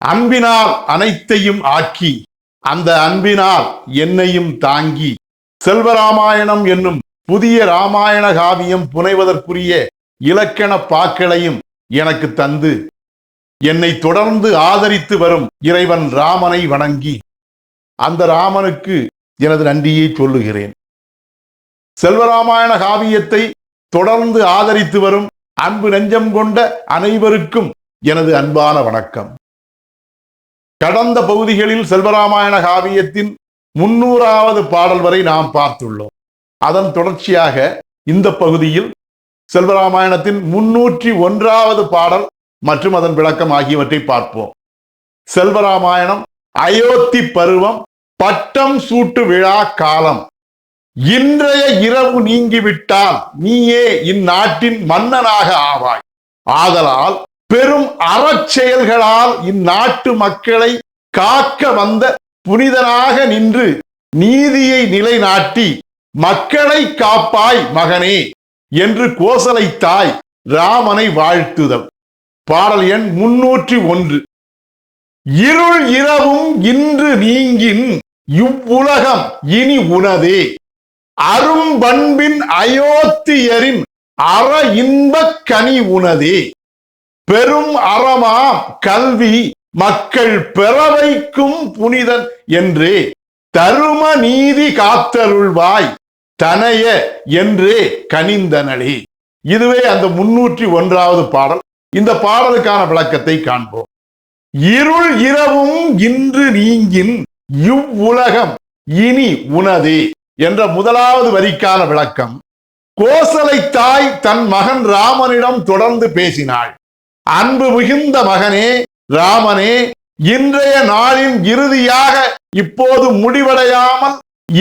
அன்பினால் அனைத்தையும் ஆக்கி அந்த அன்பினால் என்னையும் தாங்கி. செல்வராமாயணம் என்னும் புதிய ராமாயண காவியம் புனைவதற்குரிய இலக்கண பாக்களையும் எனக்கு தந்து என்னை தொடர்ந்து ஆதரித்து வரும் இறைவன் ராமனை வணங்கி அந்த ராமனுக்கு எனது நன்றியை சொல்லுகிறேன். செல்வராமாயண காவியத்தை தொடர்ந்து ஆதரித்து வரும் அன்பு நெஞ்சம் கொண்ட அனைவருக்கும் எனது அன்பான வணக்கம். கடந்த பகுதிகளில் செல்வராமாயண காவியத்தின் முன்னூறாவது பாடல் வரை நாம் பார்த்துள்ளோம். அதன் தொடர்ச்சியாக இந்த பகுதியில் செல்வராமாயணத்தின் முன்னூற்றி ஒன்றாவது பாடல் மற்றும் அதன் விளக்கம் ஆகியவற்றை பார்ப்போம். செல்வராமாயணம் அயோத்தி பருவம் பட்டம் சூட்டு விழா காலம். இன்றைய இரவு நீங்கிவிட்டால் நீயே இந்நாட்டின் மன்னனாக ஆவாய். ஆதலால் பெரும் அறச்செயல்களால் இந்நாட்டு மக்களை காக்க வந்த புனிதனாக நின்று நீதியை நிலைநாட்டி மக்களை காப்பாய் மகனே என்று கோசலை தாய் ராமனை வாழ்த்துதல். பாடல் எண் முன்னூற்றி ஒன்று. இருள் இரவும் இன்று நீங்கின் இவ்வுலகம் இனி உனதே. அரும்பண்பின் அயோத்தியரின் அற இன்பக் கனி உனதே. பெரும் அறமாம் கல்வி மக்கள் பெற வைக்கும் புனிதன் என்று தரும நீதி காத்தருள்வாய் தனைய என்று கனிந்தனளி. இதுவே அந்த முன்னூற்றி ஒன்றாவது பாடல். இந்த பாடலுக்கான விளக்கத்தை காண்போம். இருள் இரவும் இன்று நீங்கின் இவ்வுலகம் இனி உனது என்ற முதலாவது வரிக்கான விளக்கம். கோசலை தாய் தன் மகன் ராமனிடம் தொடர்ந்து பேசினாள். அன்பு மிகுந்த மகனே ராமனே இன்றைய நாளின் இறுதியாக இப்போது முடிவடையாமல்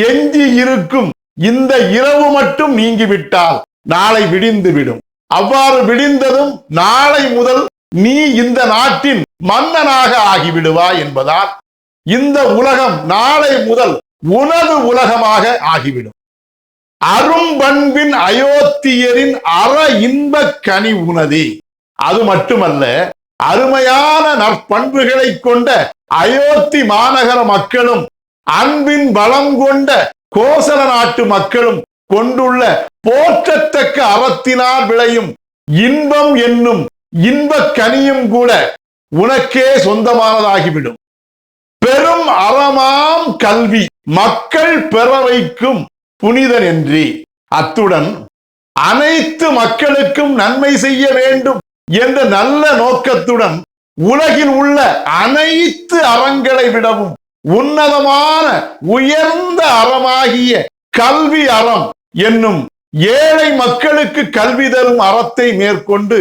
எஞ்சி இருக்கும் இந்த இரவு மட்டும் நீங்கிவிட்டால் நாளை விடிந்து விடும் அவ்வாறு விடிந்ததும் நாளை முதல் நீ இந்த நாட்டின் மன்னனாக ஆகிவிடுவாய் என்பதால் இந்த உலகம் நாளை முதல் உனது உலகமாக ஆகிவிடும். அரும்பண்பின் அயோத்தியரின் அற இன்பக் கனி உனதே. அது மட்டுமல்ல அருமையான நற்பண்புகளை கொண்ட அயோத்தி மாநகர மக்களும் அன்பின் பலம் கொண்ட கோசல நாட்டு மக்களும் கொண்டுள்ள போற்றத்தக்க அறத்தினால் விளையும் இன்பம் என்னும் இன்பக் கனியும் கூட உனக்கே சொந்தமானதாகிவிடும். பெரும் அறமாம் கல்வி மக்கள் பெற வைக்கும் புனிதன் என்றே அத்துடன் அனைத்து மக்களுக்கும் நன்மை செய்ய வேண்டும். என்ற நல்ல நோக்கத்துடன் உலகில் உள்ள அனைத்து அறங்களை விடவும் உன்னதமான உயர்ந்த அறமாகிய கல்வி அறம் என்னும் ஏழை மக்களுக்கு கல்வி தரும் அறத்தை மேற்கொண்டு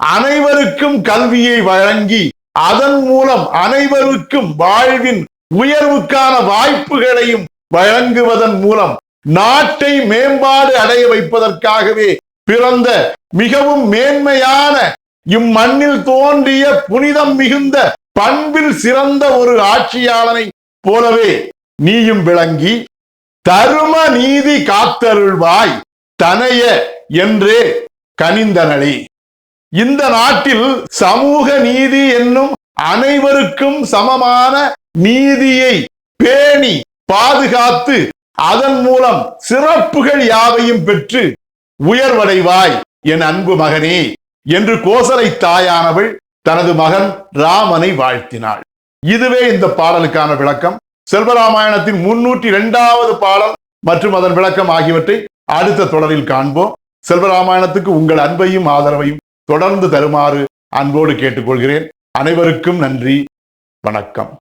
அனைவருக்கும் கல்வியை வழங்கி அதன் மூலம் அனைவருக்கும் வாழ்வின் உயர்வுக்கான வாய்ப்புகளையும் வழங்குவதன் மூலம் நாட்டை மேம்பாடு அடைய வைப்பதற்காகவே பிறந்த மிகவும் மேன்மையான இம்மண்ணில் தோன்றிய புனிதம் மிகுந்த பண்பில் சிறந்த ஒரு ஆட்சியாளனை போலவே நீயும் விளங்கி தரும நீதி காத்தருள்வாய் தனைய என்றே கனிந்தனளே. இந்த நாட்டில் சமூக நீதி என்னும் அனைவருக்கும் சமமான நீதியை பேணி பாதுகாத்து அதன் மூலம் சிறப்புகள் யாவையும் பெற்று உயர்வடைவாய் என் அன்பு மகனே. என்று கோசலை தாயானவள் தனது மகன் ராமனை வாழ்த்தினாள். இதுவே இந்த பாடலுக்கான விளக்கம். செல்வராமாயணத்தின் முன்னூற்றி இரண்டாவது பாடல் மற்றும் அதன் விளக்கம் ஆகியவற்றை அடுத்த தொடரில் காண்போம். செல்வராமாயணத்துக்கு உங்கள் அன்பையும் ஆதரவையும் தொடர்ந்து தருமாறு அன்போடு கேட்டுக்கொள்கிறேன். அனைவருக்கும் நன்றி. வணக்கம்.